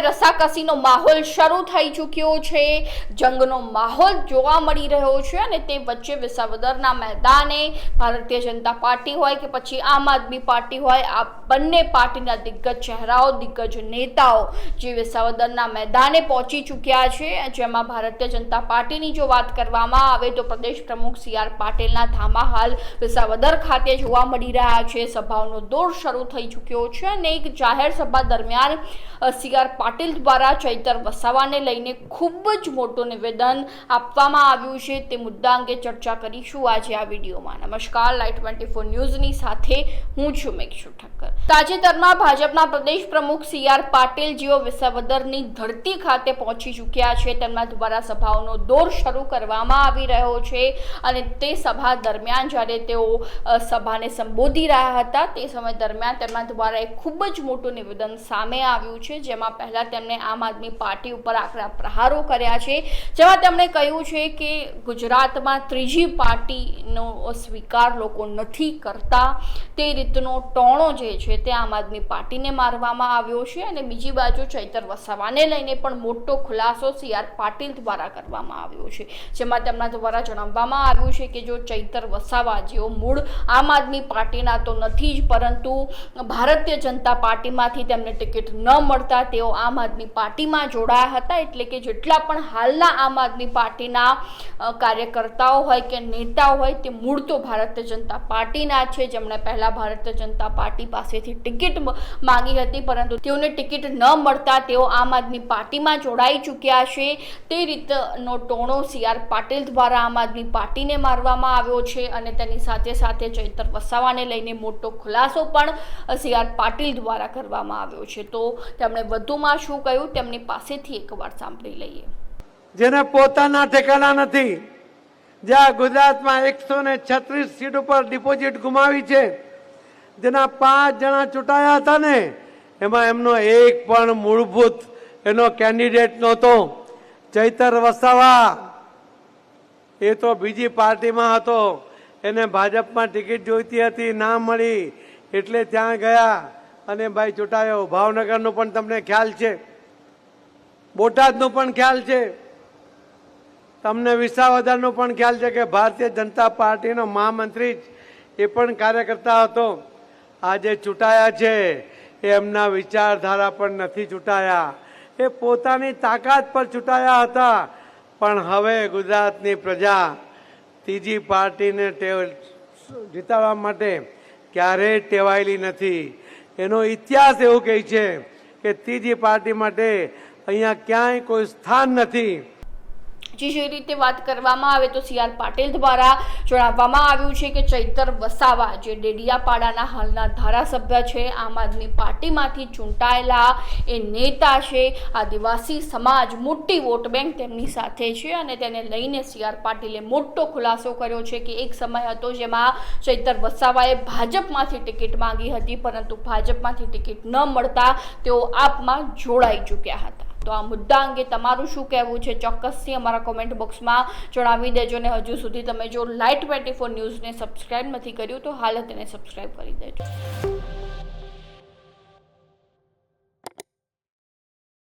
રસાકસીનો માહોલ શરૂ થઈ ચૂક્યો છે. જંગનો માહોલ જોવા મળી રહ્યો છે અને તે વચ્ચે વિસાવદરના મેદાને ભારતીય જનતા પાર્ટી હોય કે પછી આમ આદમી પાર્ટી હોય, આ બંને પાર્ટીના દિગ્ગજ ચહેરાઓ, દિગ્ગજ નેતાઓ જે વિસાવદરના મેદાને પહોંચી ચૂક્યા છે. જેમાં ભારતીય જનતા પાર્ટીની જો વાત કરવામાં આવે તો પ્રદેશ પ્રમુખ સી આર પાટીલના ધામા હાલ વિસાવદર ખાતે જોવા મળી રહ્યા છે. સભાઓનો દોર શરૂ થઈ ચૂક્યો છે અને એક જાહેર સભા દરમિયાન સી આર પાટીલ દ્વારા ચૈતર વસાવાને લઈને ખૂબ જ મોટું નિવેદન આપવામાં આવ્યું છે. તે મુદ્દા અંગે ચર્ચા કરીશું આજે આ વિડીયોમાં. નમસ્કાર. લાઈટ ટ્વેન્ટી ફોર ન્યૂઝની સાથે હું છું મેક્ષુ ઠક્કર. તાજેતરમાં ભાજપના પ્રદેશ પ્રમુખ સી આર પાટીલ જેઓ વિસાવદરની ધરતી ખાતે પહોંચી ચૂક્યા છે, તેમના દ્વારા સભાઓનો દોર શરૂ કરવામાં આવી રહ્યો છે અને તે સભા દરમિયાન જ્યારે તેઓ સભાને સંબોધી રહ્યા હતા, તે સમય દરમિયાન તેમના દ્વારા એક ખૂબ જ મોટું નિવેદન સામે આવ્યું છે, જેમાં પહેલા તેમણે આમ આદમી પાર્ટી ઉપર આકરા પ્રહારો કર્યા છે, જેમાં તેમણે કહ્યું છે કે ગુજરાતમાં ત્રીજી પાર્ટીનો સ્વીકાર લોકો નથી કરતા. તે રીતનો ટોણો જે છે તે આમ આદમી પાર્ટીને મારવામાં આવ્યો છે અને બીજી બાજુ ચૈતર વસાવાને લઈને પણ મોટો ખુલાસો સી આર પાટીલ દ્વારા કરવામાં આવ્યો છે. જેમાં તેમના દ્વારા જણાવવામાં આવ્યું છે કે જો ચૈતર વસાવા જેઓ મૂળ આમ આદમી પાર્ટીના તો નથી જ, પરંતુ ભારતીય જનતા પાર્ટીમાંથી તેમને ટિકિટ ન મળતા તેઓ આમ આદમી પાર્ટીમાં જોડાયા હતા, એટલે કે જેટલા પણ હાલના આમ આદમી પાર્ટીના કાર્યકર્તાઓ હોય કે નેતાઓ હોય, તે મૂળ તો ભારતીય જનતા પાર્ટીના છે. જેમણે પહેલાં ભારતીય જનતા પાર્ટી પાસેથી ટિકિટ માંગી હતી, પરંતુ તેઓને ટિકિટ ન મળતા તેઓ આમ આદમી પાર્ટીમાં જોડાઈ ચૂક્યા છે. તે રીતનો ટોણો સી આર પાટીલ દ્વારા આમ આદમી પાર્ટીને મારવામાં આવ્યો છે અને તેની સાથે સાથે ચૈતર વસાવાને લઈને મોટો ખુલાસો પણ સી આર પાટીલ દ્વારા કરવામાં આવ્યો છે. તો તેમણે વધુમાં શું કહ્યું તેમની પાસેથી એકવાર સાંભળી લઈએ. જેને પોતાના ઠેકાણા નથી, જ્યાં ગુજરાતમાં એકસો ને છત્રીસ સીટ ઉપર ડિપોઝિટ ગુમાવી છે, જેના પાંચ જણા ચૂંટાયા હતા ને, એમાં એમનો એક પણ મૂળભૂત એનો કેન્ડિડેટ નહોતો. ચૈતર વસાવા, એ તો બીજી પાર્ટીમાં હતો. એને ભાજપમાં ટિકિટ જોઈતી હતી, ના મળી, એટલે ત્યાં ગયા. અને ભાઈ ચૂંટાયો ભાવનગરનો પણ તમને ખ્યાલ છે. બોટાદનો પણ ખ્યાલ છે. તમને વિસાવદરનો પણ ખ્યાલ છે કે ભારતીય જનતા પાર્ટીનો મહામંત્રી જ એ પણ કાર્યકર્તા હતો. આજે ચૂંટાયા છે. એમના વિચારધારા પર નથી ચૂંટાયા એ પોતાની તાકાત પર ચૂંટાયા હતા. પણ હવે ગુજરાતની પ્રજા ત્રીજી પાર્ટીને ટેવ જીતાડવા માટે ક્યારેય ટેવાયેલી નથી. એનો ઇતિહાસ એવું કહે છે કે ત્રીજી પાર્ટી માટે અહીંયા ક્યાંય કોઈ સ્થાન નથી. જે જે રીતે વાત કરવામાં આવે તો સી આર પાટીલ દ્વારા જણાવવામાં આવ્યું છે કે ચૈતર વસાવા, જે ડેડિયાપાડાના હાલના ધારાસભ્ય છે, આમ આદમી પાર્ટીમાંથી ચૂંટાયેલા એ નેતા છે. આદિવાસી સમાજ મોટી વોટ બેંક તેમની સાથે છે અને તેને લઈને સી આર પાટીલે મોટો ખુલાસો કર્યો છે કે એક સમય હતો જેમાં ચૈતર વસાવાએ ભાજપમાંથી ટિકિટ માંગી હતી, પરંતુ ભાજપમાંથી ટિકિટ ન મળતા તેઓ આપમાં જોડાઈ ચૂક્યા હતા. તો આ મુદ્દા અંગે તમારું શું કહેવું છે ચોક્કસથી અમારા કોમેન્ટ બોક્સમાં જણાવી દેજો ને હજુ સુધી તમે જો લાઇટ ટ્વેન્ટી ફોર ન્યૂઝને સબસ્ક્રાઈબ નથી કર્યું તો હાલ તેને સબસ્ક્રાઇબ કરી દેજો.